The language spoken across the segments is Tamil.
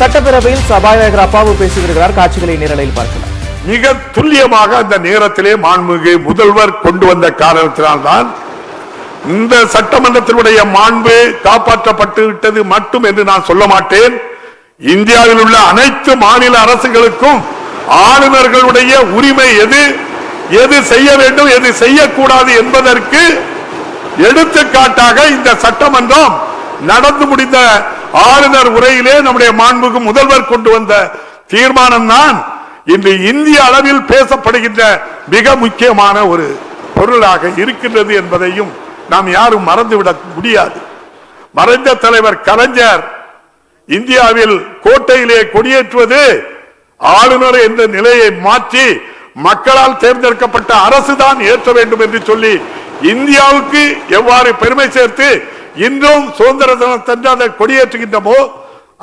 சட்டப்பேரவையில் சபாநாயகர் அப்பாவு பேசி வருகிறார். காட்சிகளை நேரலையில் பார்க்கலாம். மிக துல்லியமாக அந்த நேரத்திலே மாண்புமிகு முதல்வர் கொண்டு வந்த காரணத்தினால்தான் இந்த சட்டமன்றத்தினுடைய மாண்பு காப்பாற்றப்பட்டு விட்டது மட்டும் என்று நான் சொல்ல மாட்டேன். இந்தியாவில் உள்ள அனைத்து மாநில அரசுகளுக்கும் ஆளுநர்களுடைய உரிமை எது எது செய்ய வேண்டும் எது செய்யக்கூடாது என்பதற்கு எடுத்துக்காட்டாக இந்த சட்டமன்றம் நடந்து முடிந்த ஆளுநர் உரையிலே நம்முடைய மாண்புக்கு முதல்வர் கொண்டு வந்த தீர்மானம் தான் இன்று இந்திய அளவில் பேசப்படுகின்ற மிக முக்கியமான ஒரு பொருளாக இருக்கின்றது என்பதையும் நாம் யாரும் மறந்துவிட முடியாது. மறைந்த தலைவர் கலைஞர் இந்தியாவில் கோட்டையிலே கொடியேற்றுவது ஆளுநர் என்ற நிலையை மாற்றி மக்களால் தேர்ந்தெடுக்கப்பட்ட அரசுதான் ஏற்ற வேண்டும் என்று சொல்லி இந்தியாவுக்கு எவ்வாறு பெருமை சேர்த்து இன்றும் சுதந்திர தினத்தன்று அதை கொடியேற்றுகின்றமோ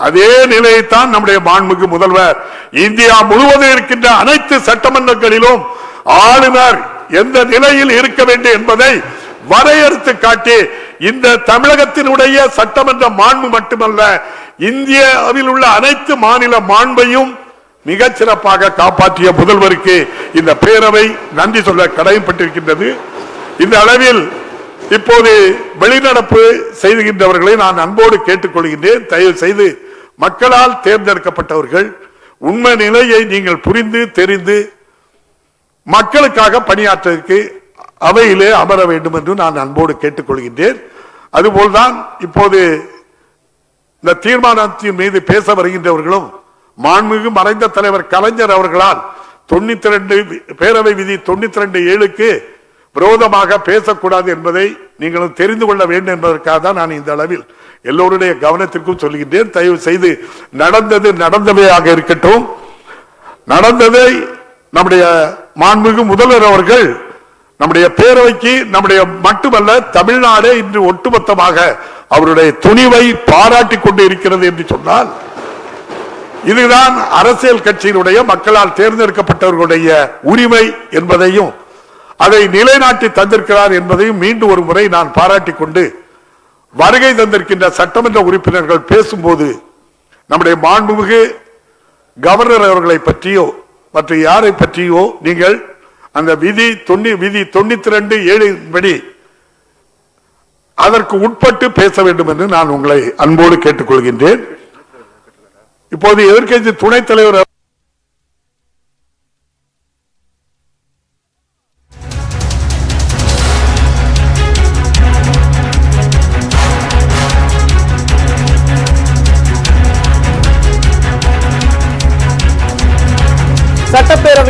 அதே நிலையைத்தான் நம்முடைய மாண்புக்கு முதல்வர். இந்தியா முழுவதும் இருக்கின்ற அனைத்து சட்டமன்றங்களிலும் ஆளுநர் எந்த நிலையில் இருக்க வேண்டும் என்பதை வரையறுத்து காட்டி இந்த தமிழகத்தினுடைய சட்டமன்ற மாண்பு மட்டுமல்ல இந்தியாவில் உள்ள அனைத்து மாநில மாண்பையும் மிக சிறப்பாக காப்பாற்றிய முதல்வருக்கு இந்த பேரவை நன்றி சொல்ல கடமைப்பட்டிருக்கின்றது இந்த அளவில் இப்போது வெளிநடப்பு செய்கின்றவர்களை நான் அன்போடு கேட்டுக்கொள்கின்றேன். தயவு செய்து மக்களால் தேர்ந்தெடுக்கப்பட்டவர்கள் உண்மை நிலையை நீங்கள் புரிந்து தெரிந்து மக்களுக்காக பணியாற்றுவதற்கு அவையிலே அமர வேண்டும் என்று நான் அன்போடு கேட்டுக்கொள்கின்றேன். அதுபோல்தான் இப்போது இந்த தீர்மானத்தின் மீது பேச வருகின்றவர்களும் மாண்புமிகு மறைந்த தலைவர் கலைஞர் அவர்களால் தொண்ணூத்தி ரெண்டு பேரவை விதி தொண்ணூத்தி ரெண்டு ஏழுக்கு விரோதமாக பேசக்கூடாது என்பதை நீங்களும் தெரிந்து கொள்ள வேண்டும் என்பதற்காக தான் நான் இந்த அளவில் எல்லோருடைய கவனத்திற்கும் சொல்கின்றேன் தயவு செய்து நடந்தது நடந்தவையாக இருக்கட்டும். நடந்ததை நம்முடைய மாண்புமிகு முதல்வர் அவர்கள் நம்முடைய பேரவைக்கு நம்முடைய மட்டுமல்ல தமிழ்நாடே இன்று ஒட்டுமொத்தமாக அவருடைய துணிவை பாராட்டி கொண்டு இருக்கிறது என்று சொன்னால் இதுதான் அரசியல் கட்சியினுடைய மக்களால் தேர்ந்தெடுக்கப்பட்டவர்களுடைய உரிமை என்பதையும் அதை நிலைநாட்டி தந்திருக்கிறார் என்பதையும் மீண்டும் ஒரு முறை நான் பாராட்டிக் கொண்டு வருகை தந்திருக்கின்ற சட்டமன்ற உறுப்பினர்கள் பேசும்போது நம்முடைய மாண்புமிகு கவர்னர் அவர்களை பற்றியோ மற்ற யாரை பற்றியோ நீங்கள் அந்த விதி தொண்ணூ விதி தொண்ணூத்தி ரெண்டு ஏழு படி அதற்கு உட்பட்டு பேச வேண்டும் என்று நான் உங்களை அன்போடு கேட்டுக்கொள்கின்றேன். இப்போது எதிர்கட்சி துணைத் தலைவர்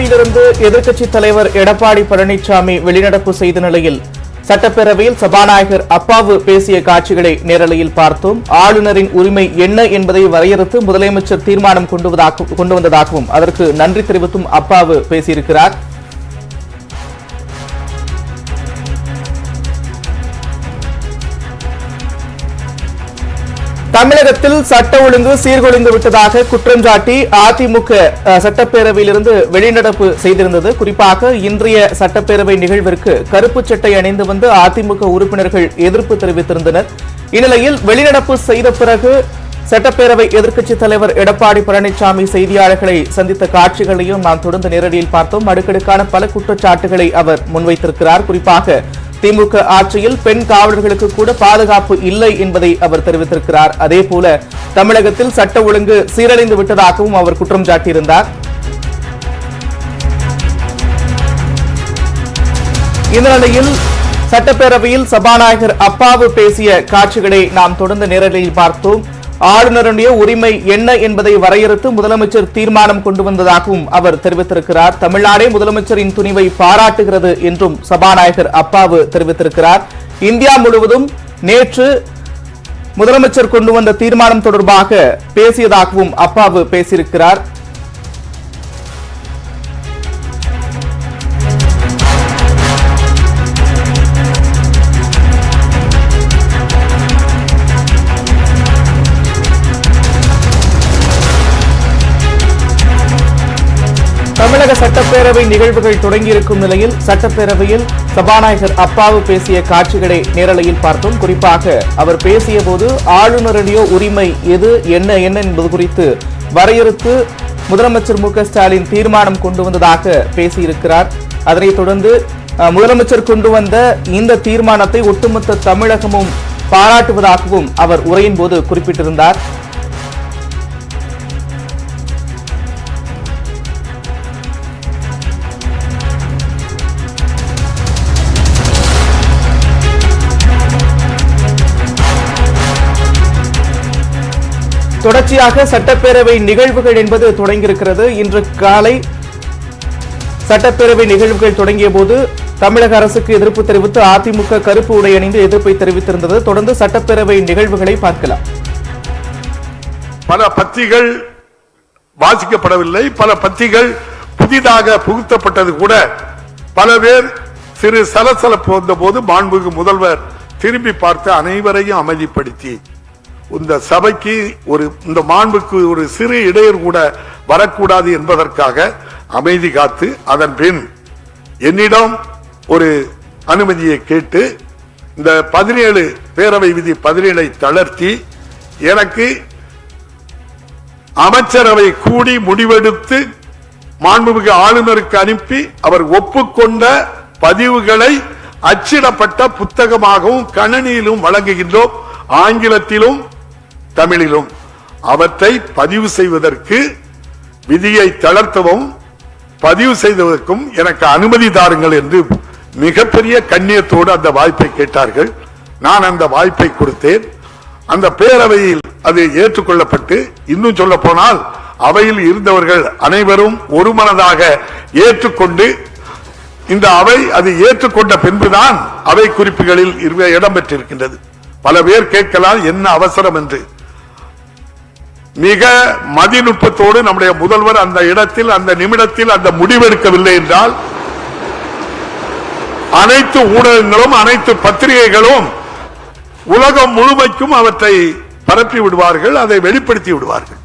பதவியிலிருந்து எதிர்க்கட்சித் தலைவர் எடப்பாடி பழனிசாமி வெளிநடப்பு செய்த நிலையில் சட்டப்பேரவையில் சபாநாயகர் அப்பாவு பேசிய காட்சிகளை நேரலையில் பார்த்தோம். ஆளுநரின் உரிமை என்ன என்பதை வரையறுத்து முதலமைச்சர் தீர்மானம் கொண்டு கொண்டு வந்ததாகவும் அதற்கு நன்றி தெரிவித்தும் அப்பாவு பேசியிருக்கிறார். தமிழகத்தில் சட்ட ஒழுங்கு சீர்குலைந்து விட்டதாக குற்றம் சாட்டி அதிமுக சட்டப்பேரவையிலிருந்து வெளிநடப்பு செய்திருந்தது. குறிப்பாக இன்றைய சட்டப்பேரவை நிகழ்விற்கு கருப்பு சட்டை அணிந்து வந்து அதிமுக உறுப்பினர்கள் எதிர்ப்பு தெரிவித்திருந்தனர். இந்நிலையில் வெளிநடப்பு செய்த பிறகு சட்டப்பேரவை எதிர்க்கட்சித் தலைவர் எடப்பாடி பழனிசாமி செய்தியாளர்களை சந்தித்த காட்சிகளையும் நாம் தொடர்ந்து நேரடியில் பார்த்தோம். அடுக்கடுக்கான பல குற்றச்சாட்டுகளை அவர் முன்வைத்திருக்கிறார். குறிப்பாக திமுக ஆட்சியில் பெண் காவலர்களுக்கு கூட பாதுகாப்பு இல்லை என்பதை அவர் தெரிவித்திருக்கிறார். அதே போல தமிழகத்தில் சட்ட ஒழுங்கு சீரழிந்து விட்டதாகவும் அவர் குற்றம் சாட்டியிருந்தார். இந்த நிலையில் சட்டப்பேரவையில் சபாநாயகர் அப்பாவு பேசிய காட்சிகளை நாம் தொடர்ந்து நேரலையில் பார்த்தோம். ஆளுநருடைய உரிமை என்ன என்பதை வரையறுத்து முதலமைச்சர் தீர்மானம் கொண்டு வந்ததாகவும் அவர் தெரிவித்திருக்கிறார். தமிழ்நாடே முதலமைச்சரின் துணிவை பாராட்டுகிறது என்றும் சபாநாயகர் அப்பாவு தெரிவித்திருக்கிறார். இந்தியா முழுவதும் நேற்று முதலமைச்சர் கொண்டு வந்த தீர்மானம் தொடர்பாக பேசியதாகவும் அப்பாவு பேசியிருக்கிறார். தமிழக சட்டப்பேரவை நிகழ்வுகள் தொடங்கியிருக்கும் நிலையில் சட்டப்பேரவையில் சபாநாயகர் அப்பாவு பேசிய காட்சிகளை நேரலையில் பார்த்தோம். குறிப்பாக அவர் பேசிய போது ஆளுநருடைய உரிமை எது என்ன என்ன என்பது குறித்து வரையறுத்து முதலமைச்சர் மு ஸ்டாலின் தீர்மானம் கொண்டு வந்ததாக பேசியிருக்கிறார். அதனைத் தொடர்ந்து முதலமைச்சர் கொண்டு வந்த இந்த தீர்மானத்தை ஒட்டுமொத்த தமிழகமும் பாராட்டுவதாகவும் அவர் உரையின் போது குறிப்பிட்டிருந்தார். தொடர்ச்சியாக சட்டப்பேரவை நிகழ்வுகள் என்பது தொடங்கியிருக்கிறது. இன்று காலை சட்டப்பேரவை நிகழ்வுகள் தொடங்கிய போது தமிழக அரசுக்கு எதிர்ப்பு தெரிவித்து அதிமுக கருப்பு உடை அணிந்து எதிர்ப்பை தெரிவித்திருந்தது. தொடர்ந்து சட்டப்பேரவை நிகழ்வுகளை பார்க்கலாம். பல பத்திகள் வாசிக்கப்படவில்லை. பல பத்திகள் புதிதாக புகுத்தப்பட்டது கூட. பல பேர் சிறு சலசலப்பு வந்தபோது மாண்புக்கு முதல்வர் திரும்பி பார்த்து அனைவரையும் அமைதிப்படுத்தி இந்த சபைக்கு ஒரு இந்த மாண்புக்கு ஒரு சிறு இடையூறு கூட வரக்கூடாது என்பதற்காக அமைதி காத்து அதன் பின் என்னிடம் ஒரு அனுமதியை கேட்டு இந்த பதினேழு பேரவை விதி பதினேழை தளர்த்தி எனக்கு அமைச்சரவை கூடி முடிவெடுத்து மாண்புமிகு ஆளுநருக்கு அனுப்பி அவர் ஒப்புக்கொண்ட பதிவுகளை அச்சிடப்பட்ட புத்தகமாகவும் கணனியிலும் வழங்குகின்றோம். ஆங்கிலத்திலும் தமிழிலும் அவற்றை பதிவு செய்வதற்கு விதியை தளர்த்தவும் பதிவு செய்ததற்கும் எனக்கு அனுமதி தாருங்கள் என்று மிகப்பெரிய கண்ணியத்தோடு அந்த வாய்ப்பை கேட்டார்கள். நான் அந்த வாய்ப்பை கொடுத்தேன். அந்த பேரவையில் அது ஏற்றுக்கொள்ளப்பட்டு இன்னும் சொல்ல போனால் அவையில் இருந்தவர்கள் அனைவரும் ஒருமனதாக ஏற்றுக்கொண்டு இந்த அவை அது ஏற்றுக்கொண்ட பின்புதான் அவை குறிப்புகளில் இடம்பெற்றிருக்கின்றது. பல பேர் கேட்கலாம் என்ன அவசரம் என்று. மிக மதிநுட்பத்தோடு நம்முடைய முதல்வர் அந்த இடத்தில் அந்த நிமிடத்தில் அந்த முடிவெடுக்கவில்லை என்றால் அனைத்து ஊடகங்களும் அனைத்து பத்திரிகைகளும் உலகம் முழுமைக்கும் அவற்றை பரப்பி விடுவார்கள் அதை வெளிப்படுத்தி விடுவார்கள்.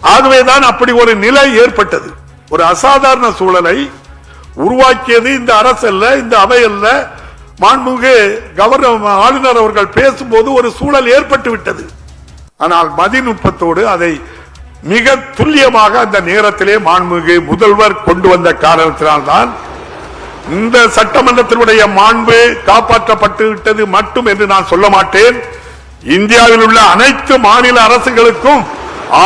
ஆகவேதான் அப்படி ஒரு நிலை ஏற்பட்டது. ஒரு அசாதாரண சூழலை உருவாக்கியது இந்த அரசு அல்ல இந்த அவையல்ல. மாண்புமிகு கவர்னர் ஆளுநர் அவர்கள் பேசும்போது ஒரு சூழல் ஏற்பட்டு விட்டது ஆனால் மதிநுட்பத்தோடு அதை மிக துல்லியமாக அந்த நேரத்திலே மாண்புமிகு முதல்வர் கொண்டு வந்த காரணத்தினால்தான் இந்த சட்டமன்றத்தினுடைய மாண்பு காப்பாற்றப்பட்டு விட்டது மட்டும் என்று நான் சொல்ல மாட்டேன். இந்தியாவில் உள்ள அனைத்து மாநில அரசுகளுக்கும்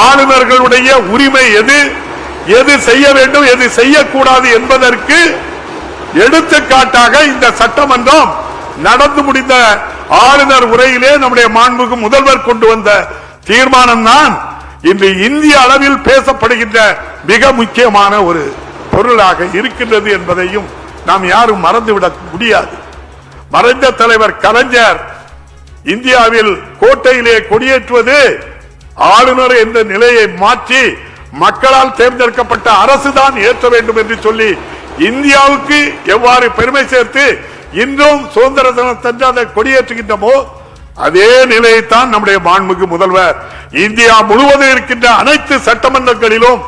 ஆளுநர்களுடைய உரிமை எது? எது செய்ய வேண்டும்? எது செய்யக்கூடாது என்பதற்கு எடுத்துக்காட்டாக இந்த சட்டமன்றம் நடந்து முடிந்த ஆளுநர் உரையிலே நம்முடைய மாண்புக்கு முதல்வர் கொண்டு வந்த தீர்மானம் தான் இன்று இந்திய அளவில் பேசப்படுகின்ற மிக முக்கியமான ஒரு பொருளாக இருக்கின்றது என்பதையும் நாம் யாரும் மறந்துவிட முடியாது. மறைந்த தலைவர் கலைஞர் இந்தியாவில் கோட்டையிலே கொடியேற்றுவது ஆளுநர் என்ற நிலையை மாற்றி மக்களால் தேர்ந்தெடுக்கப்பட்ட அரசுதான் ஏற்ற வேண்டும் என்று சொல்லி இந்தியாவுக்கு எவ்வாறு பெருமை சேர்த்து இன்றும் சுதந்திர தினத்தன்று அதை கொடியேற்றுகின்றமோ அதே நிலையைத்தான் நம்முடைய மாண்புக்கு முதல்வர். இந்தியா முழுவதும் இருக்கின்ற அனைத்து சட்டமன்றங்களிலும்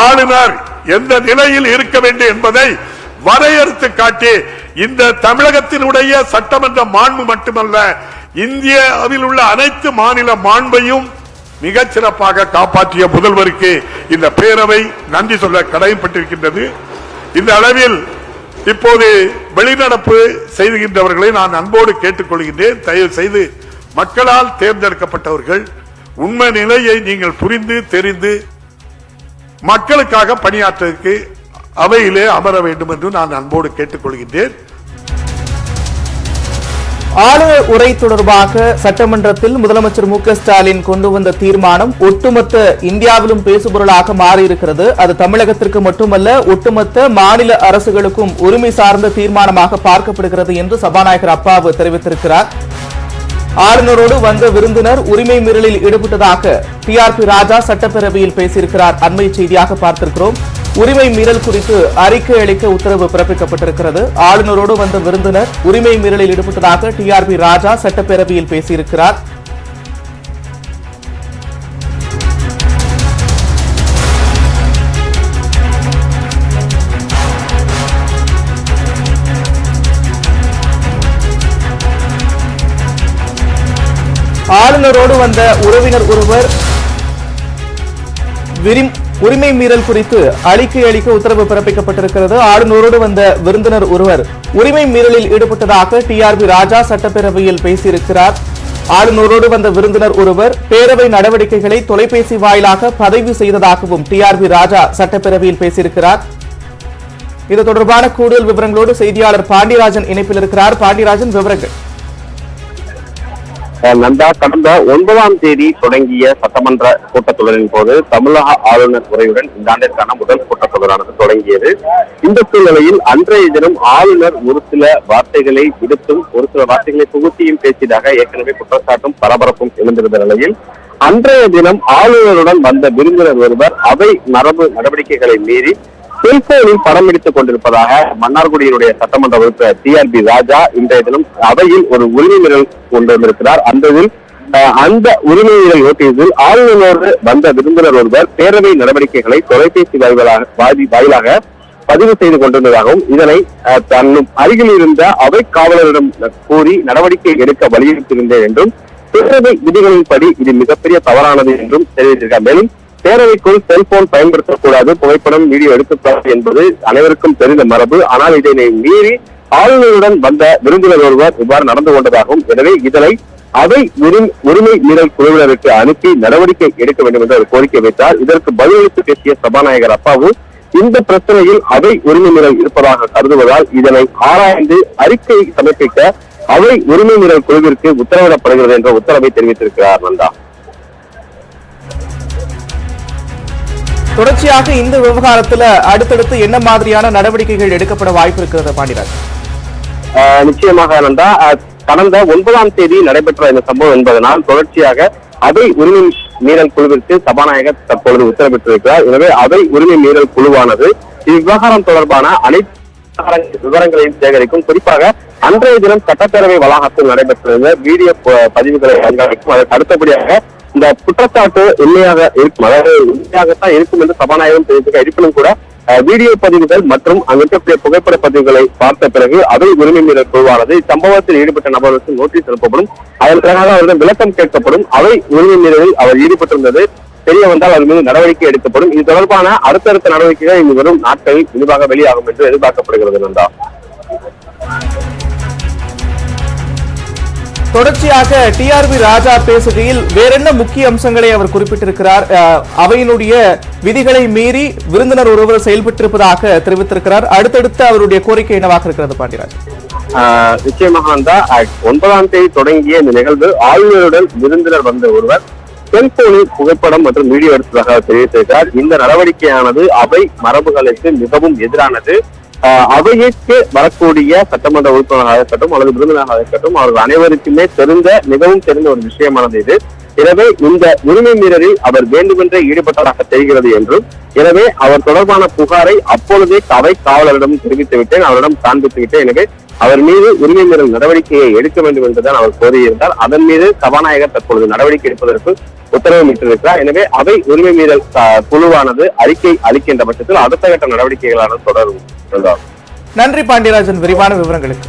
ஆளுநர் எந்த நிலையில் இருக்க வேண்டும் என்பதை வரையறுத்து காட்டி இந்த தமிழகத்தினுடைய சட்டமன்ற மாண்பு மட்டுமல்ல இந்தியாவில் உள்ள அனைத்து மாநில மாண்பையும் மிகச் சிறப்பாக காப்பாற்றிய முதல்வருக்கு இந்த பேரவை நன்றி சொல்ல கடமைப்பட்டிருக்கின்றது இந்த அளவில் இப்போது வெளிநடப்பு செய்கின்றவர்களை நான் அன்போடு கேட்டுக்கொள்கின்றேன். தயவு செய்து மக்களால் தேர்ந்தெடுக்கப்பட்டவர்கள் உண்மை நிலையை நீங்கள் புரிந்து தெரிந்து மக்களுக்காக பணியாற்றுவதற்கு அவையிலே அமர வேண்டும் என்று நான் அன்போடு கேட்டுக்கொள்கின்றேன். ஆளுநர் உரை தொடர்பாக சட்டமன்றத்தில் முதலமைச்சர் மு ஸ்டாலின் கொண்டு வந்த தீர்மானம் ஒட்டுமொத்த இந்தியாவிலும் பேசுபொருளாக மாறியிருக்கிறது. அது தமிழகத்திற்கு மட்டுமல்ல ஒட்டுமொத்த மாநில அரசுகளுக்கும் உரிமை சார்ந்த தீர்மானமாக பார்க்கப்படுகிறது என்று சபாநாயகர் அப்பாவு தெரிவித்திருக்கிறார். ஆளுநரோடு வந்த விருந்தினர் உரிமை மீறலில் ஈடுபட்டதாக டிஆர்பி ராஜா சட்டப்பேரவையில் பேசியிருக்கிறார். அண்மை செய்தியாக பார்த்திருக்கிறோம். உரிமை மீறல் குறித்து அறிக்கை அளிக்க உத்தரவு பிறப்பிக்கப்பட்டிருக்கிறது. ஆளுநரோடு வந்த விருந்தினர் உரிமை மீறலில் ஈடுபட்டதாக டிஆர்பி ராஜா சட்டப்பேரவையில் பேசியிருக்கிறார். ஆளுநரோடு வந்த உறவினர் ஒருவர் விரிம் உரிமை மீறல் குறித்து அறிக்கை அளிக்க உத்தரவு பிறப்பிக்கப்பட்டிருக்கிறது. ஆளுநரோடு வந்த விருந்தினர் ஒருவர் உரிமை மீறலில் ஈடுபட்டதாக டிஆர்பி ராஜா சட்டப்பேரவையில் பேசியிருக்கிறார். ஆளுநரோடு வந்த விருந்தினர் ஒருவர் பேரவை நடவடிக்கைகளை தொலைபேசி வாயிலாக பதிவு செய்ததாகவும் டிஆர்பி ராஜா சட்டப்பேரவையில் பேசியிருக்கிறார். இது தொடர்பான கூடுதல் விவரங்களோடு செய்தியாளர் பாண்டியராஜன் இணைப்பில் இருக்கிறார். பாண்டியராஜன் விவரங்கள். நந்தா கடந்த ஒன்பதாம் தேதி தொடங்கிய சட்டமன்ற கூட்டத்தொடரின் போது தமிழக ஆளுநர் உரையுடன் இந்த ஆண்டிற்கான முதல் கூட்டத்தொடரானது தொடங்கியது. இந்த சூழ்நிலையில் அன்றைய தினம் ஆளுநர் ஒரு சில வார்த்தைகளை விடுத்தும் ஒரு சில வார்த்தைகளை புகுத்தியும் பேசியதாக ஏற்கனவே குற்றச்சாட்டும் பரபரப்பும் எழுந்திருந்த நிலையில் அன்றைய தினம் ஆளுநருடன் வந்த விருந்தினர் ஒருவர் அவை மரபு நடவடிக்கைகளை மீறி செல்போனில் படம் எடுத்துக் கொண்டிருப்பதாக மன்னார்குடியினுடைய சட்டமன்ற உறுப்பினர் டிஆர்பி ராஜா இன்றைய தினம் அவையில் ஒரு உரிமை மீறல் கொண்டு வந்திருக்கிறார் அந்த இதில் அந்த உரிமை மீறல் நோட்டீஸில் ஆளுநரோடு வந்த விருந்தினர் ஒருவர் பேரவை நடவடிக்கைகளை தொலைபேசி வாயிலாக பதிவு செய்து கொண்டிருந்ததாகவும் இதனை தன்னும் அருகில் இருந்த அவை காவலரிடம் கூறி நடவடிக்கை எடுக்க வலியுறுத்தியிருந்தேன் என்றும் பேரவை விதிகளின்படி இது மிகப்பெரிய தவறானது என்றும் தெரிவித்திருக்கார். மேலும் பேரவைக்குள் செல்போன் பயன்படுத்தக்கூடாது. புகைப்படம் வீடியோ எடுக்கக்கூடாது என்பது அனைவருக்கும் தெரிந்த மரபு. ஆனால் இதனை மீறி ஆளுநருடன் வந்த விருந்தினர் ஒருவர் இவ்வாறு நடந்து கொண்டதாகவும் எனவே இதனை அவை உரிமை உரிமை மீறல் குழுவினருக்கு அனுப்பி நடவடிக்கை எடுக்க வேண்டும் என்று அவர் கோரிக்கை வைத்தார். இதற்கு பதிலளித்து பேசிய சபாநாயகர் அப்பாவு இந்த பிரச்சனையில் அவை உரிமை மீறல் இருப்பதாக கருதுவதால் இதனை ஆராய்ந்து அறிக்கை சமர்ப்பிக்க அவை உரிமை மீறல் குழுவிற்கு உத்தரவிடப்படுகிறது என்ற உத்தரவை தெரிவித்திருக்கிறார் நந்தா. தொடர்ச்சியாக இந்த விவகாரத்துல அடுத்தடுத்து என்ன மாதிரியான நடவடிக்கைகள் எடுக்கப்பட வாய்ப்பு இருக்கிறது பாண்டியராஜன் நிச்சயமாக நந்தா கடந்த ஒன்பதாம் தேதி நடைபெற்ற இந்த சம்பவம் என்பதனால் தொடர்ச்சியாக அவை உரிமை மீறல் குழுவிற்கு சபாநாயகர் தற்பொழுது உத்தரவிட்டிருக்கிறார். எனவே அவை உரிமை மீறல் குழுவானது இவ்விவகாரம் தொடர்பான அனைத்து விவரங்களையும் சேகரிக்கும். குறிப்பாக அன்றைய தினம் சட்டப்பேரவை வளாகத்தில் நடைபெற்றிருந்த வீடியோ பதிவுகளை கண்காணிக்கும். அதற்கு அடுத்தபடியாக இந்த குற்றச்சாட்டு உண்மையாக இருக்கும் அதாவது உண்மையாகத்தான் இருக்கும் என்று சபாநாயகம் தெரிவித்திருக்க இருப்பினும் கூட வீடியோ பதிவுகள் மற்றும் அங்கு இருக்கக்கூடிய புகைப்பட பதிவுகளை பார்த்த பிறகு அவை உரிமை மீறல் குழுவானது இச்சம்பவத்தில் ஈடுபட்ட நபர்களுக்கு நோட்டீஸ் அனுப்பப்படும். அதன் பிறகு அவரிடம் விளக்கம் கேட்கப்படும். அவை உரிமை மீறலில் அவர் ஈடுபட்டிருந்தது. தெரிய வந்தால் அவர் மீது நடவடிக்கை எடுக்கப்படும். இது தொடர்பான அடுத்தடுத்த நடவடிக்கைகள் இங்கு வரும் நாட்களில் விரிவாக வெளியாகும் என்று எதிர்பார்க்கப்படுகிறது நந்தா தொடர்ச்சியாக டிஆர்பி ராஜா பேசுகையில் வேறென்ன முக்கிய அம்சங்களை அவர் குறிப்பிட்டிருக்கிறார்? அவையினுடைய விதிகளை மீறி விருந்தினர் ஒருவர் செயல்பட்டிருப்பதாக தெரிவித்திருக்கிறார். அடுத்தடுத்து அவருடைய கோரிக்கை என்னவாக இருக்கிறது பாண்டியராஜ்? ஆஹ் நிச்சயமாக ஒன்பதாம் தேதி தொடங்கிய இந்த நிகழ்வு ஆளுநருடன் விருந்தினர் வந்த ஒருவர் செல்போனில் புகைப்படம் மற்றும் வீடியோ எடுத்ததாக தெரிவித்திருக்கிறார். இந்த நடவடிக்கையானது அவை மரபுகளுக்கு மிகவும் எதிரானது. அவைக்கு வரக்கூடிய சட்டமன்ற உறுப்பினராக இருக்கட்டும் அல்லது விருந்தினராக இருக்கட்டும் அவர்கள் அனைவருக்குமே தெரிந்த மிகவும் தெரிந்த ஒரு விஷயமானது இது. எனவே இந்த உரிமை மீறலில் அவர் வேண்டுமென்றே ஈடுபட்டதாக தெரிகிறது என்றும் எனவே அவர் தொடர்பான புகாரை அப்பொழுதே அவை காவலரிடம் தெரிவித்து விட்டேன் அவரிடம் காண்பித்து விட்டேன் எனவே அவர் மீது உரிமை மீறல் நடவடிக்கையை எடுக்க வேண்டும் என்றுதான் அவர் கோரியிருந்தார். அதன் மீது சபாநாயகர் தற்பொழுது நடவடிக்கை எடுப்பதற்கு உத்தரவிட்டிருக்கிறார் எனவே அவை உரிமை மீறல் குழுவானது அறிக்கை அளிக்கின்ற பட்சத்தில் அடுத்த கட்ட நடவடிக்கைகளான தொடரும் நன்றி பாண்டியராஜன். விரிவான விவரங்களுக்கு.